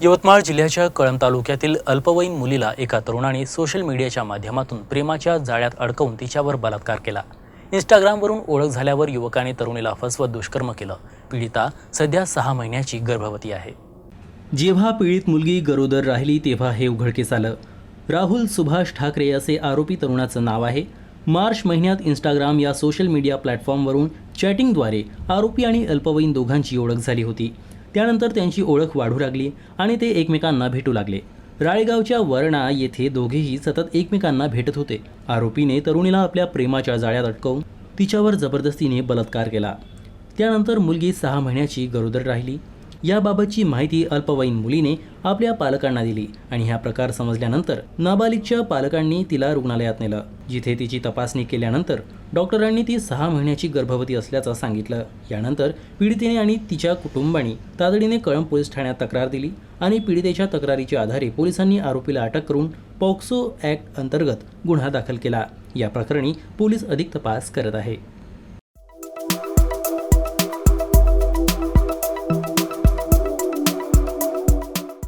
यवतमाळ जिल्ह्याच्या कळंब तालुक्यातील अल्पवयीन मुलीला एका तरुणाने सोशल मीडियाच्या माध्यमातून प्रेमाच्या जाळ्यात अडकवून तिच्यावर बलात्कार केला. इंस्टाग्रामवरून ओळख झाल्यावर युवकाने तरुणीला फसवत दुष्कर्म केलं. पीडिता सध्या सहा महिन्याची गर्भवती आहे. जेव्हा पीडित मुलगी गरोदर राहिली तेव्हा हे उघडकीस आलं. राहुल सुभाष ठाकरे असे आरोपी तरुणाचं नाव आहे. मार्च महिन्यात इंस्टाग्राम या सोशल मीडिया प्लॅटफॉर्मवरून चॅटिंगद्वारे आरोपी आणि अल्पवयीन दोघांची ओळख झाली होती. त्यानंतर त्यांची ओळख वाढू लागली आणि ते एकमेकांना भेटू लागले. राळेगावच्या वर्णा येथे दोघेही सतत एकमेकांना भेटत होते. आरोपीने तरुणीला आपल्या प्रेमाच्या जाळ्यात अटकवून तिच्यावर जबरदस्तीने बलात्कार केला. त्यानंतर मुलगी सहा महिन्याची गरोदर राहिली. याबाबतची माहिती अल्पवयीन मुलीने आपल्या पालकांना दिली आणि हा प्रकार समजल्यानंतर नाबालिगच्या पालकांनी तिला रुग्णालयात नेलं जिथे तिची तपासणी केल्यानंतर डॉक्टरांनी ती सहा महिन्याची गर्भवती असल्याचं सांगितलं. यानंतर पीडितेने आणि तिच्या कुटुंबाने तातडीने कळंब पोलीस ठाण्यात तक्रार दिली आणि पीडितेच्या तक्रारीच्या आधारे पोलिसांनी आरोपीला अटक करून पॉक्सो ॲक्ट अंतर्गत गुन्हा दाखल केला. या प्रकरणी पोलीस अधिक तपास करत आहे.